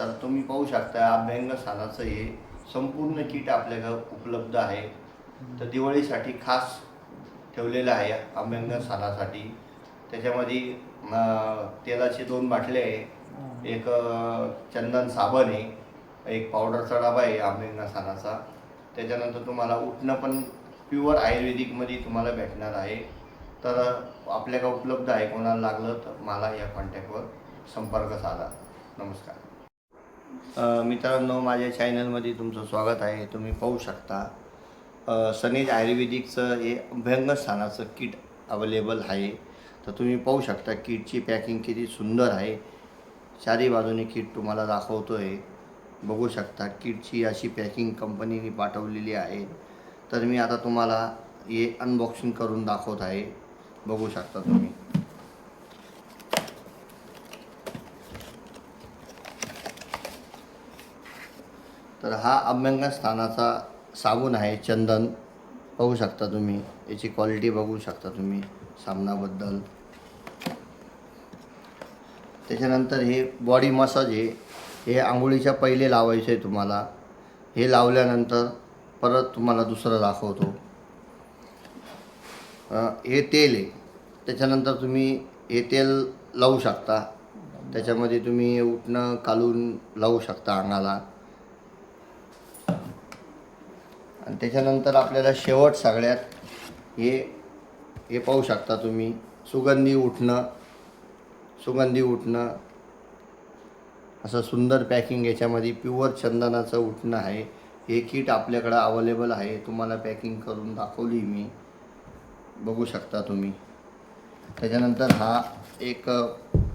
तर तुम्ही पाहू शकता अभ्यंग स्थानाचं हे संपूर्ण किट आपल्याकडं उपलब्ध आहे. तर दिवाळीसाठी खास ठेवलेलं आहे अभ्यंग स्थानासाठी त्याच्यामध्ये तेलाची तेलाचे दोन बाटले आहे. एक चंदन साबण आहे. एक पावडरचा डबा आहे अभ्यंग स्थानाचा त्याच्यानंतर तुम्हाला उठणं पण प्युअर आयुर्वेदिकमध्ये तुम्हाला भेटणार आहे. तर आपल्याकडं उपलब्ध आहे. कोणाला लागलं तर मला या कॉन्टॅक्टवर संपर्क साधा. नमस्कार. मित्रांनो माझ्या चॅनलमध्ये तुमचं स्वागत आहे. तुम्ही पाहू शकता अ, सनेज आयुर्वेदिकचं हे अभ्यंगस्थानाचं किट अवेलेबल आहे. तर तुम्ही पाहू शकता किटची पॅकिंग किती सुंदर आहे. चारी बाजूने किट तुम्हाला दाखवतो आहे बघू शकता किटची अशी पॅकिंग कंपनीने पाठवलेली आहे. तर मी आता तुम्हाला हे अनबॉक्सिंग करून दाखवत आहे. बघू शकता तुम्ही. तर हा अभ्यंगस्थानाचा साबण आहे. चंदन पाहू शकता तुम्ही. याची क्वालिटी बघू शकता तुम्ही साबणाबद्दल त्याच्यानंतर हे बॉडी मसाज आहे. हे आंघोळीच्या पहिले लावायचं आहे तुम्हाला. हे लावल्यानंतर परत तुम्हाला दुसरं दाखवतो. हे तेल आहे. त्याच्यानंतर तुम्ही हे तेल लावू शकता. त्याच्यामध्ये तुम्ही उठणं कालून लावू शकता अंगाला. आणि त्याच्यानंतर आपल्याला शेवट सगळ्यात हे हे पाहू शकता तुम्ही. सुगंधी उठणं सुगंधी उठणं. असं सुंदर पॅकिंग याच्यामध्ये प्युअर चंदनाचं उठणं आहे. हे किट आपल्याकडं अवेलेबल आहे. तुम्हाला पॅकिंग करून दाखवली मी. बघू शकता तुम्ही. त्याच्यानंतर हा एक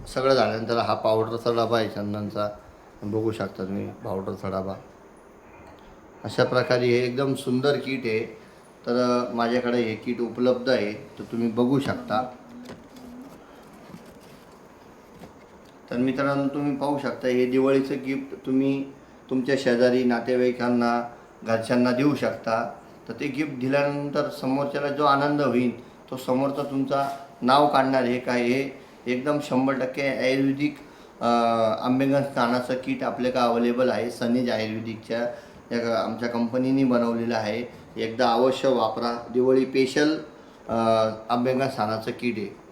सगळं झाल्यानंतर हा पावडरचा डबा आहे चंदनचा. बघू शकता तुम्ही पावडरचा डबा. अशा प्रकारे हे एकदम सुंदर किट आहे. तर माझ्याकडे हे किट उपलब्ध आहे. तर तुम्ही बघू शकता. तर मित्रांनो तुम्ही पाहू शकता हे दिवाळीचं गिफ्ट तुम्ही तुमच्या शेजारी नातेवाईकांना घरच्यांना देऊ शकता. तर ते गिफ्ट दिल्यानंतर समोरच्याला जो आनंद होईल तो समोरचा तुमचा नाव काढणार हे काय हे एकदम शंभर टक्के आयुर्वेदिक आंबेगंज स्थानाचं किट आपल्याकडे अवेलेबल आहे. सनीज आयुर्वेदिकच्या या आमच्या कंपनीने बनवलेलं आहे. एकदा अवश्य वापरा. दिवाळी स्पेशल आंबेगंज स्थानाचं किट आहे.